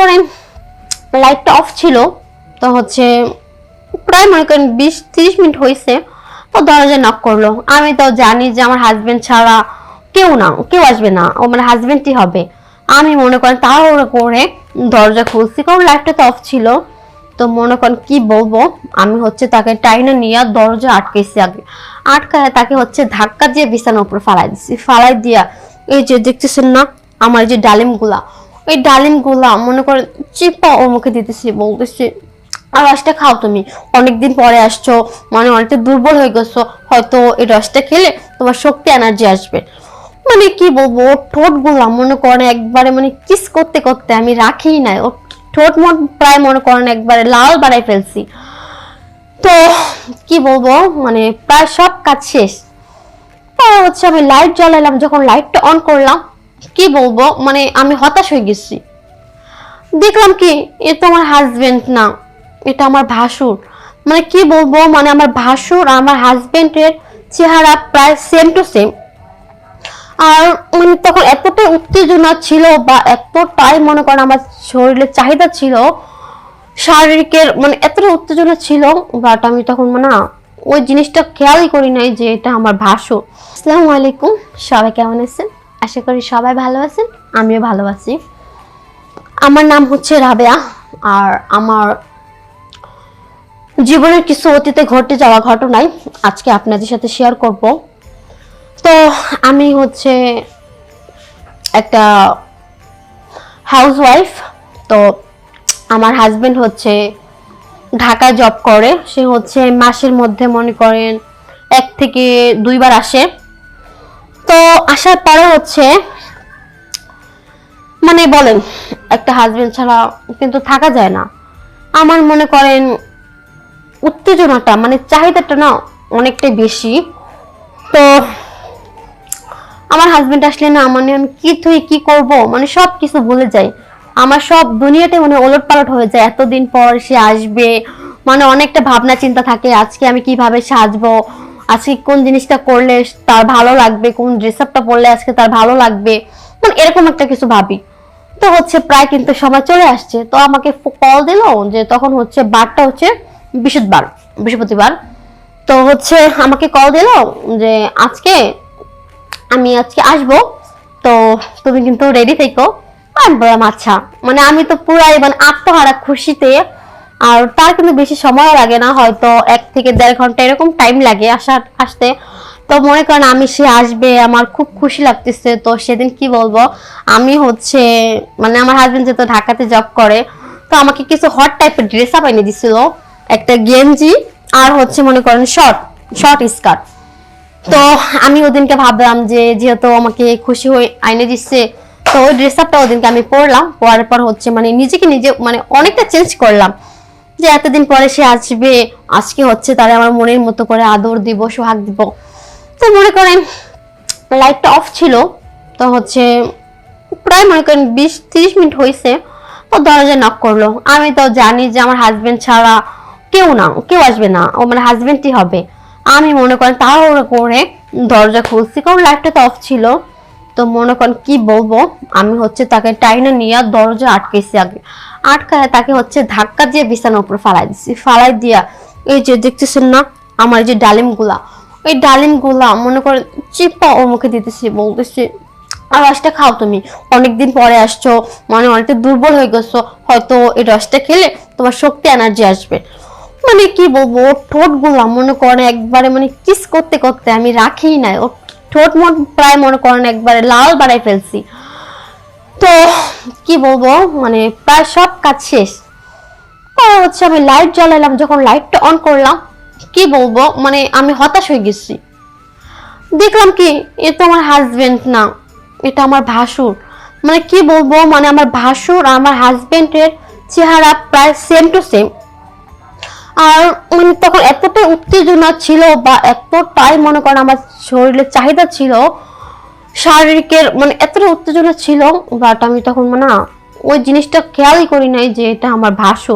করেন লাইটটা অফ ছিল, তো হচ্ছে প্রায় মনে করেন বিশ, তিরিশ মিনিট হয়েছে তো দরজা নক করল। আমি তো জানি যে আমার হাজবেন্ড ছাড়া কেউ না, কেউ আসবে না, ও মানে হাজবেন্ডই হবে। আমি মনে করেন তাড়াহুড়ো করে দরজা খুলছি, কারণ লাইটটা তো অফ ছিল। তো মনে করেন কি বলব, আমি হচ্ছে তাকে টাইনে নিয়ে দরজা আটকেছি আগে। আটকায় তাকে হচ্ছে ধাক্কা দিয়ে বিছানার উপর ফালাই দিছি। ফালাই দিয়া এই যে দেখতেছেন না, আমার যে ডালিমগুলা এই ডালিমগুলা মনে করেন, চিপা ওর মুখে দিতেছি, বলতেছি, আর রসটা খাও তুমি। অনেকদিন পরে আসছো মানে অনেকটা দুর্বল হয়ে গেছো, হয়তো এই রসটা খেলে তোমার শক্তি এনার্জি আসবে। মানে কি বলব, ওর ঠোঁটগুলা মনে করেন, একবারে মানে কিস করতে করতে আমি রাখি নাই। ওর ঠোঁট মন প্রায় মনে করেন, একবারে লাল বাড়াই ফেলছি। তো কি বলব মানে প্রায় সব কাজ শেষ। হচ্ছে আমি লাইট জ্বালালাম যখন লাইটটা অন করলাম কি বলব? মানে আমি হতাশ হয়ে গেছি। দেখলাম কি, এ তো আমার হাজবেন্ড না, এটা আমার ভাসুর। মানে কি বলব মানে আমার ভাসুর আর আমার হাজবেন্ডের চেহারা প্রায় সেম টু সেম আর মানে তখন এতটাই উত্তেজনা ছিল বা এতটাই মনে করেন আমার শরীরের চাহিদা ছিল, শারীরিকের মানে এতটা উত্তেজনা ছিল বাট আমি তখন মানে ওই জিনিসটা খেয়ালই করি নাই যে এটা আমার ভাসু আসসালামু আলাইকুম, সবাই কেমন আছেন? আশা করি সবাই ভালো আছেন, আমিও ভালো আছি। আমার নাম হচ্ছে রাবেয়া, আর আমার জীবনের কিছু অতীতে ঘটে যাওয়া ঘটনাই আজকে আপনাদের সাথে শেয়ার করব। তো আমি হচ্ছে একটা হাউস ওয়াইফ তো আমার হাজবেন্ড হচ্ছে ঢাকায় জব করে, সে হচ্ছে মাসের মধ্যে মনে করেন এক থেকে দুইবার আসে। তো আসার পরে হচ্ছে মানে বলেন, একটা হাজবেন্ড ছাড়া কিন্তু থাকা যায় না। আমার মনে করেন, উত্তেজনাটা মানে চাহিদাটা না অনেকটাই বেশি। তো আমার হাজবেন্ড আসলে না মানে আমি কি তুই কি করব? মানে সব কিছু ভুলে যাই। আমার সব দুনিয়াতে মানে ওলট পালট হয়ে যায়। এতদিন পর সে আসবে মানে অনেকটা ভাবনা চিন্তা থাকে, আজকে আমি কীভাবে সাজবো? আজকে কোন জিনিসটা করলে তার ভালো লাগবে, কোন ড্রেস আপটা পরলে আজকে তার ভালো লাগবে মানে এরকম একটা কিছু ভাবি। তো হচ্ছে প্রায় কিন্তু সময় চলে আসছে, তো আমাকে কল দিল যে তখন হচ্ছে বারটা হচ্ছে বৃহস্পতিবার বৃহস্পতিবার। তো হচ্ছে আমাকে কল দিল যে আজকে আমি আজকে আসব, তো তুমি কিন্তু রেডি থেকো। আমি বললাম আচ্ছা মানে আমি তো পুরাই মানে আত্মহারা খুশিতে আর তার কিন্তু বেশি সময় লাগে না, হয়তো এক থেকে দেড় ঘণ্টা এরকম টাইম লাগে আসার আসতে। তো মনে করেন আমি সে আসবে, আমার খুব খুশি লাগতেছে। তো সেদিন কি বলব, আমি হচ্ছে মানে আমার হাজবেন্ড যেহেতু ঢাকাতে জব করে, তো আমাকে কিছু হট টাইপের ড্রেস আপ এনে দিছিল। একটা গেঞ্জি আর হচ্ছে মনে করেন শর্ট শর্ট স্কার্ট তো আমি ওদিনকে ভাবলাম যে যেহেতু আমাকে খুশি হয়ে আইনে দিচ্ছে, তো ওই ড্রেস আপটা ওদিনকে আমি পরলাম। পরার পর হচ্ছে মানে নিজেকে নিজে মানে অনেকটা চেঞ্জ করলাম। যে এতদিন পরে সে আসবে, আজকে হচ্ছে তারা আমার মনের মতো করে আদর দিব, সোহাগ দিব। তো মনে করেন লাইটটা অফ ছিল, তো হচ্ছে প্রায় মনে করেন বিশ, তিরিশ মিনিট হয়েছে তো দরজা নক করল। আমি তো জানি যে আমার হাজবেন্ড ছাড়া কেউ না, কেউ আসবে না, ও মানে হাজবেন্ডই হবে। আমি মনে করেন তাড়াহুড়ো করে দরজা খুলছি, কারণ লাইটটা তো অফ ছিল। তো মনে করেন, কি বলব? আমি হচ্ছে তাকে টাইনে নিয়ে দরজা আটকেছি আগে। আটকায় তাকে হচ্ছে ধাক্কা দিয়ে বিছানার উপর ফালাই দিছি। ফালাই দিয়া এই যে দেখতেছেন না, আমার যে ডালিমগুলা। এই ডালিমগুলা মনে করেন, চিপা ওর মুখে দিতেছি, বলতেছি, আর রসটা খাও তুমি। অনেকদিন পরে আসছো মানে অনেকটা দুর্বল হয়ে গেছো। হয়তো এই রসটা খেলে তোমার শক্তি এনার্জি আসবে। মানে কি বলব, ওর ঠোঁটগুলা মনে করেন একবারে মানে কিস করতে করতে আমি রাখি নাই। ওর ঠোঁট মন প্রায় মনে করেন একবারে লাল বাড়াই ফেলছি। তো কি বলব মানে প্রায় সব কাজ শেষ। তারপর হচ্ছে আমি লাইট জ্বালালাম যখন লাইটটা অন করলাম, কি বলব মানে আমি হতাশ হয়ে গেছি। দেখলাম কি, এ তো আমার হাজবেন্ড না, এটা আমার ভাসুর। মানে কি বলব মানে আমার ভাসুর আর আমার হাজবেন্ডের চেহারা প্রায় সেম টু সেম আর মানে তখন এতটাই উত্তেজনা ছিল বা এতটাই মনে করেন আমার শরীরের চাহিদা ছিল, শারীরিকের মানে এতটা উত্তেজনা ছিল বাট আমি তখন মানে ওই জিনিসটা খেয়ালই করি নাই যে এটা আমার ভাসু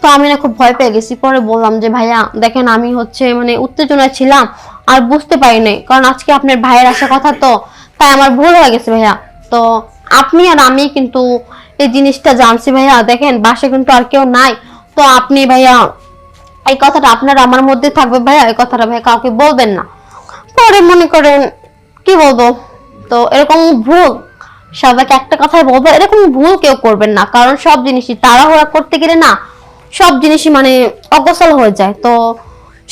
তো আমি না খুব ভয় পেয়ে গেছি। পরে বললাম যে, ভাইয়া, দেখেন আমি হচ্ছে মানে উত্তেজনায় ছিলাম, আর বুঝতে পারি নাই। কারণ আজকে আপনার ভাইয়ের আসা কথা তো, তাই আমার ভুল হয়ে গেছে ভাইয়া। তো আপনি আর আমি কিন্তু এই জিনিসটা জানছি ভাইয়া। দেখেন বাসে কিন্তু আর কেউ নাই। তো আপনি ভাইয়া এই কথাটা আপনার আমার মধ্যে থাকবে ভাইয়া, এই কথাটা ভাইয়া কাউকে বলবেন না। পরে মনে করেন, কি বলব? তো এরকম ভুল, সবাইকে একটা কথাই বলব, এরকম ভুল কেউ করবেন না, কারণ সব জিনিসই তাড়াহুড়া করতে গেলে না, সব জিনিসই মানে অগোছাল হয়ে যায়। তো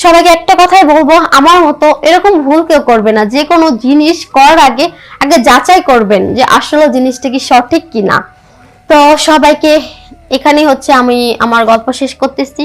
সবাইকে একটা কথাই বলব, আমার মতো এরকম ভুল কেউ করবে না, যে কোনো জিনিস করার আগে আগে যাচাই করবেন যে আসলে জিনিসটা কি সঠিক কি না তো সবাইকে এখানেই হচ্ছে আমি আমার গল্প শেষ করতেছি।